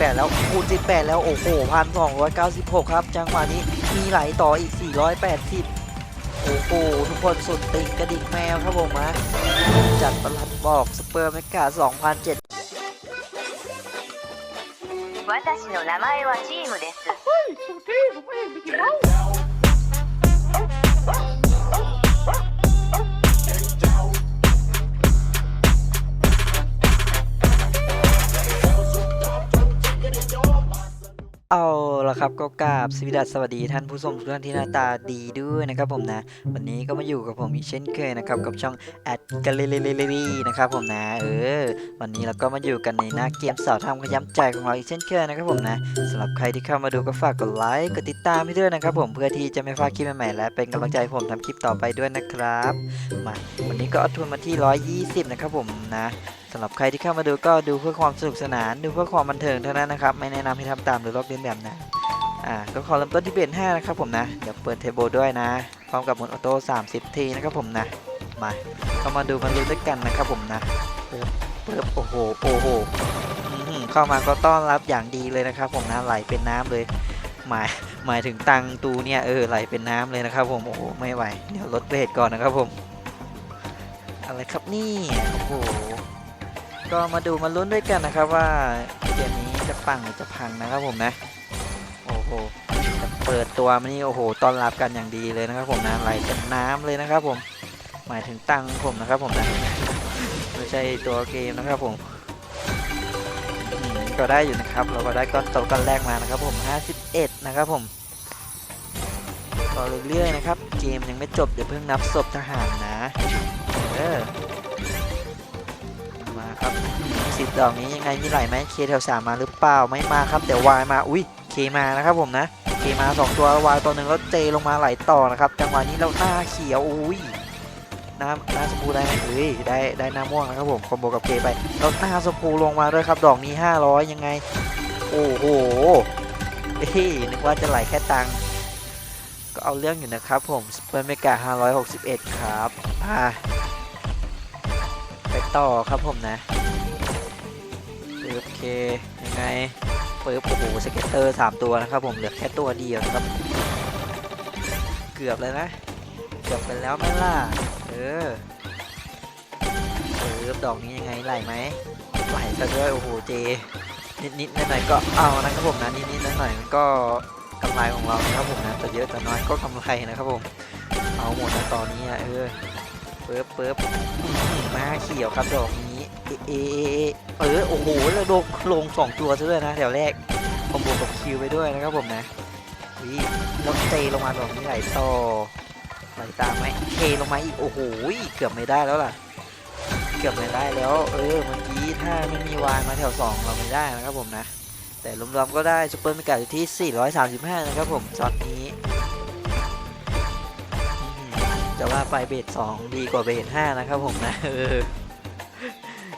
18 แล้วคูณ18 แล้วโอ้โหพันสองร้อยเก้าสิบหกครับ จังหวะนี้มีไหลต่ออีก 480 โอ้โห ทุกคนสุดติ่งกระดิ่งแมวครับผมนะจัดประหลัดบอกสเปอร์เมกา2007 私の名前はチームです เอาละครับก็กราบสวสดัสสวัสดีท่านผู้ชมทุกท่านที่หน้าตาดีด้วยนะครับผมนะ วันนี้ก็มาอยู่กับผมอีกเช่นเคยนะครับกับช่องแอดกาเลเลเลีนะครับผมนะเออวันนี้เราก็มาอยู่กันในหน้าเกมสาวทำขย้ำใจของเราอีกเช่นเคยนะครับผมนะสำหรับใครที่เข้ามาดูก็ฝากกดไลค์กดติดตามให้ด้วยนะครับผมเพื่อที่จะไม่พลาดคลิปใหม่ๆและเป็นกำลังใจผมทำคลิปต่อไปด้วยนะครับมาวันนี้ก็เอาทุนมาที่ 120 นะครับผมนะ สำหรับใครที่เข้ามาดูก็ดูเพื่อความสนุกสนาน ดูเพื่อความบันเทิงเท่านั้นนะครับ ไม่แนะนำให้ทำตามหรือลอกเลียนแบบนะ อ่า ก็ขอเริ่มต้นที่เบน5นะครับผมนะ เดี๋ยวเปิดเทเบิลด้วยนะ พร้อมกับหมุนออโต้30 ทีนะครับผมนะ มาเข้ามาดูมันดูด้วยกันนะครับผมนะ เปิบเปิบโอ้โห โอ้โหอื้อหือเข้ามาก็ต้อนรับอย่างดีเลยนะครับ ผมนะ ไหลเป็นน้ำเลย หมาย หมายถึงตังตูเนี่ยเออไหลเป็นน้ำเลยนะครับ ผม โอ้โห ไม่ไหว เดี๋ยวลดเวทก่อนนะครับผม อะไรครับนี่ โอ้โห ก็มาดูมาลุ้นด้วยกันนะครับว่าเกมนี้จะปังหรือจะพังนะครับผมนะโอ้โหเปิดตัวมานี่โอ้โหต้อนรับกันอย่างดีเลยนะครับผมนะไหลเป็นน้ำเลยนะครับ ผมหมายถึงตังค์ผมนะครับผมนะไม่ใช่ตัวเกมนะครับผมก็ได้อยู่นะครับ เราก็ได้ก้อนโตก้อนแรกมานะครับ ผม 51 นะครับผมก็เรื่อยๆนะครับ เกมยังไม่จบเดี๋ยวเพิ่งนับศพทหารนะ เออ ครับสิบดอกนี้ยังไงมีไหลไหมเคแถวสามมาหรือเปล่าไม่มาครับเดี๋ยววายมาอุ้ยเคมานะครับผมนะเคมาสองตัววายตัวหนึ่งแล้วเจลงมาไหลต่อนะครับจังหวะนี้เราหน้าเขียวอุ้ยน้าหน้าสมพูได้ไหมเฮ้ยได้ได้น้าม่วงนะครับผมคอมโบกับเคไปแล้วหน้าสมพูลงมาด้วยครับดอกนี้ 500 ยังไง โอ้โหเฮ้ยนึกว่าจะไหลแค่ตังก็เอาเรื่องอยู่นะครับผมสเปอร์เมกา561 ครับอ่า ต่อครับผมนะโอเคยังไงปึ๊บโอ้โหสเก็ตเตอร์สามตัวนะครับผมเหลือแค่ตัวเดียวครับ เกือบเลยนะ เกือบไปแล้วไม่ล่ะเออปึ๊บดอกนี้ยังไงไหลไหมไหลซะด้วยโอ้โหเจ นิดนิดๆหน่อยๆก็เอานะครับผมนะนิดนิดๆหน่อยๆมันก็กำไรของเรานะครับผมนะแต่เยอะแต่น้อยก็กำไรนะครับผมเอาหมดนะตอนนี้เออ ปึ๊บปึ๊บมาเขียวครับดอกนี้เอเอเออโอ้โหแล้วโดนลงสองตัวซะด้วยนะแถวแรกผมบวกกับคิวไปด้วยนะครับผมนะวิแล้วเตลงมาแบบนี้ไหลต่อไหลตามไหมเทลงมาอีกโอ้โหเกือบไม่ได้แล้วล่ะ เกือบไม่ได้แล้ว เออเมื่อกี้ถ้าไม่มีวายมาแถว2เราไม่ได้นะครับผมนะแต่รวมๆก็ได้ซูเปอร์มิกาอยู่ที่ 435 นะครับผมช็อตนี้ จะว่าไปเบส2ดีกว่าเบส5นะครับผมนะเออ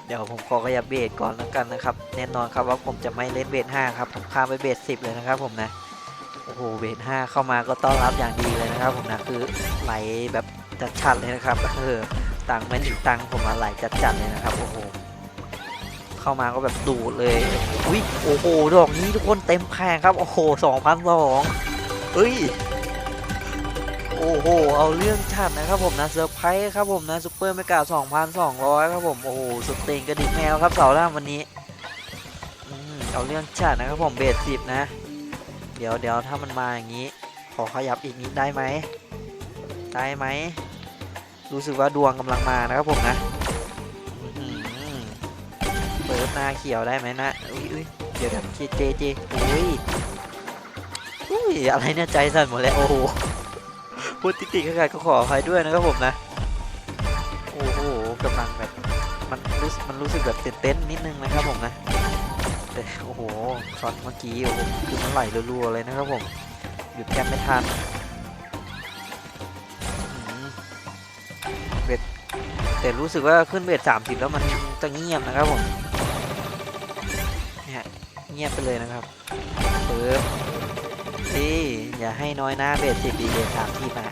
เดี๋ยวผมขอขยับเบสก่อนแล้วกันนะครับแน่นอนครับว่าผมจะไม่เล่นเบส5ครับผมข้ามไปเบส10เลยนะครับผมนะโอ้โหเบส5เข้ามาก็ต้อนรับอย่างดีเลยนะครับผมนะคือไหลแบบจัดชัดเลยนะครับเออตังไม่ถึงตังผมมาไหลจัดจัดเลยนะครับโอ้โหเข้ามาก็แบบดูดเลยอุ้ยโอ้โหดอกนี้ทุกคนเต็มแพงครับโอ้โหสองพันสองเอ้ย โอ้โห เอาเรื่องชัดนะครับผมนะเซอร์ไพรส์ครับผมนะซูเปอร์เมกา2,200 ครับผม โอ้โห สุดเต็งกระดิ่งแมวครับเสาร์หน้าวันนี้เอาเรื่องชัดนะครับผมเบสสิบนะ เดี๋ยวเดี๋ยวถ้ามันมาอย่างนี้ ขอขยับอีกนิดได้ไหม ได้ไหม รู้สึกว่าดวงกำลังมานะครับผมนะเปิดหน้าเขียวได้ไหมนะ อุ้ยอุ้ยเดี๋ยวแบบเจเจเจอุ้ยอุ้ยอะไรเนี่ยใจสั่นหมดแล้วโอ้โห พูดติติขัดๆก็ขออภัยด้วยนะครับผมนะ โอ้โหกำลังแบบมันรู้สึกมันรู้สึกแบบตื่นเต้นนิดนึงนะครับผมนะแต่โอ้โหช็อตเมื่อกี้โอ้โหคือมันไหลรัวๆเลยนะครับผมหยุดแทบไม่ทันเบ็ดแต่รู้สึกว่าขึ้นเบ็ดสามสิบแล้วมันจะเงียบนะครับผมเนี่ยเงียบไปเลยนะครับเปิด นี่อย่าให้น้อยหน้าเบสสิบดีเบสสามที่มา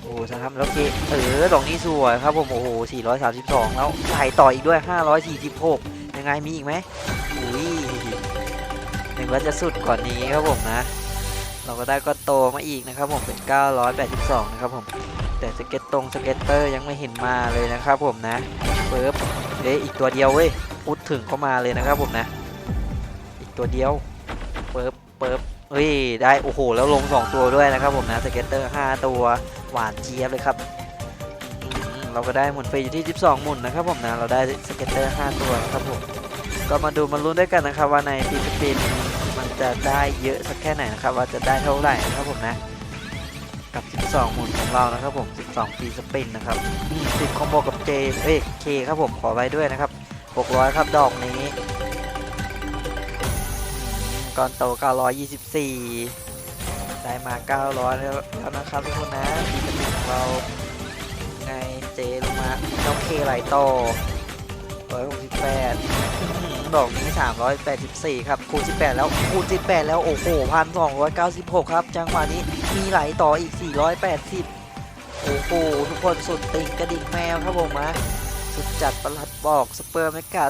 โอ้สครับแล้วเคเออดอกนี้สวยครับผมโอ้โห432 แล้วไหลต่ออีกด้วย 546 ยังไงมีอีกไหมอุ้ยว่าจะสุดกว่านี้ครับผมนะ เราก็ได้ก็โตมาอีกนะครับผมเป็น 982 นะครับผม แต่สเก็ตตรงสเก็ตเตอร์ยังไม่เห็นมาเลยนะครับผมนะเปิบเด้อีกตัวเดียวเว้ยพูดถึงก็มาเลยนะครับผมนะ อีกตัวเดียวเปิบเปิบ เฮ้ยได้โอ้โหแล้วลง 2 ตัวด้วยนะครับผมนะสเก็ตเตอร์ 5 ตัวหวานเจี๊ยบเลยครับเราก็ได้หมุนฟรีอยู่ที่ 12 หมุนนะครับผมนะเราได้สเก็ตเตอร์ 5 ตัวนะครับผมก็มาดูมาลุ้นด้วยกันนะครับว่าในปีสปินมันจะได้เยอะสักแค่ไหนนะครับว่าจะได้เท่าไหร่นะครับผมนะกับ 12 หมุนของเรานะครับผม 12 ปีสปินนะครับติดคอมโบกับ J เอ้ย K คครับผมขอไว้ด้วยนะครับ 600 ครับดอกนี้ ก้อนโต 924 ได้มา 900 แล้วนะครับทุกคนนะปีสปินของเราไง J ลงมาน้อง K ไหลต่อ168ดอกนี้ 384 ครับ คูณ 18 แล้ว คูณ 18 แล้ว โอ้โห 1,296 ครับ จังหวะนี้ มีไหลต่ออีก 480 โอ้โห ทุกคนสุดติ่งกระดิ่งแมวครับผมนะ สุดจัดประหลัดบอกสเปอร์เมกา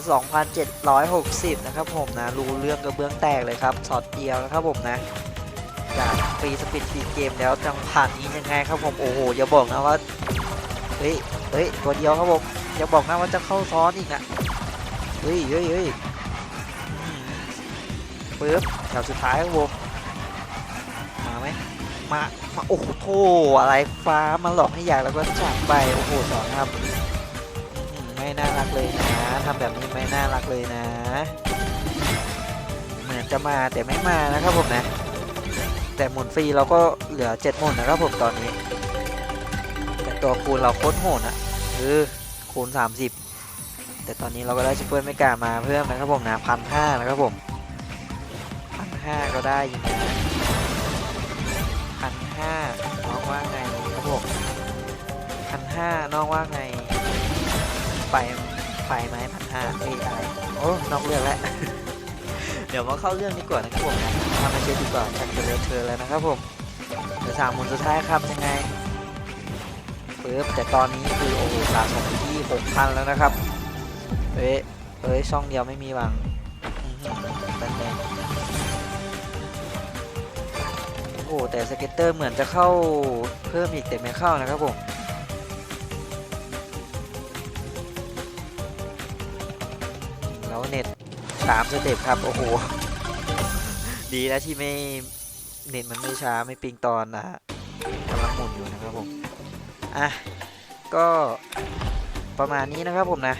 2,760 นะครับผมนะ รู้เรื่องกระเบื้องแตกเลยครับช็อตเดียวนะครับผมนะจากฟรีสปินฟรีเกมแล้วจังผ่านนี้ยังไงครับผมโอ้โหอย่าบอกนะว่าเฮ้ยเฮ้ยตัวเดียวครับผมอย่าบอกนะว่าจะเข้าซ้อนอีกนะเฮ้ยเฮ้ยเฮ้ยปึ๊บแถวสุดท้ายครับผมมาไหมมามาโอ้โหอะไรฟ้ามาหลอกให้อยากแล้วก็จากไปโอ้โหสอนครับ น่ารักเลยนะทำแบบนี้ไม่น่ารักเลยนะ เหมือนจะมาแต่ไม่มานะครับผมนะ แต่หมุนฟรีเราก็เหลือเจ็ดหมุนนะครับผมตอนนี้ แต่ตัวคูณเราโคตรโหดอะคือคูณ 30 แต่ตอนนี้เราก็ได้ซูเปอร์ไม่กล้ามาเพิ่มนะครับผมนะพันห้านะครับผมพันห้าก็ได้อยู่นะพันห้าน้องว่าไงครับผมพันห้าน้องว่าไง ไปไปไหมพันห้าไม่อะไรโอ้นอกเรื่องแล้ว เดี๋ยวมาเข้าเรื่องดีกว่านะครับผมทำมาเช็ดดีกว่าชักจะเลอเทอแล้วนะครับผมเดี๋ยวสามหมุนสุดท้ายครับยังไงปึ๊บแต่ตอนนี้คือโอ้โหสะสมอยู่ที่หกพันแล้วนะครับเอ้ยเอ้ยช่องเดียวไม่มีหวังแดงโอ้โหแต่สเก็ตเตอร์เหมือนจะเข้าเพิ่มอีกแต่ไม่เข้านะครับผมามสเต็ปครับ โอ้โห ดีนะที่ไม่เน็ตมันไม่ช้าไม่ปิงตอนนะฮะกำลังหมุนอยู่นะครับผม อะ ก็ประมาณนี้นะครับผมนะ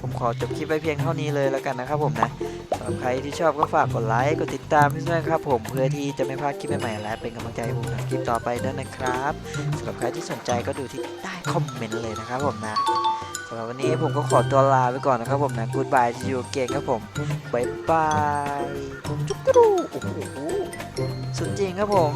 ผมขอจบคลิปไว้เพียงเท่านี้เลยแล้วกันนะครับผมนะสำหรับใครที่ชอบก็ฝากกดไลค์กดติดตามด้วยนะครับผมเพื่อที่จะไม่พลาดคลิปใหม่ๆและเป็นกำลังใจให้ผมทำคลิปต่อไปด้วยนะครับสำหรับใครที่สนใจก็ดูที่ใต้คอมเมนต์เลยนะครับผมนะำหรับวันนี้ผมก็ขอตัวลาไปก่อนนะครับผมนะกูดบายจิวเก่งครับผมบายบายจุ๊กกรูโอ้โหสุดจริงครับผม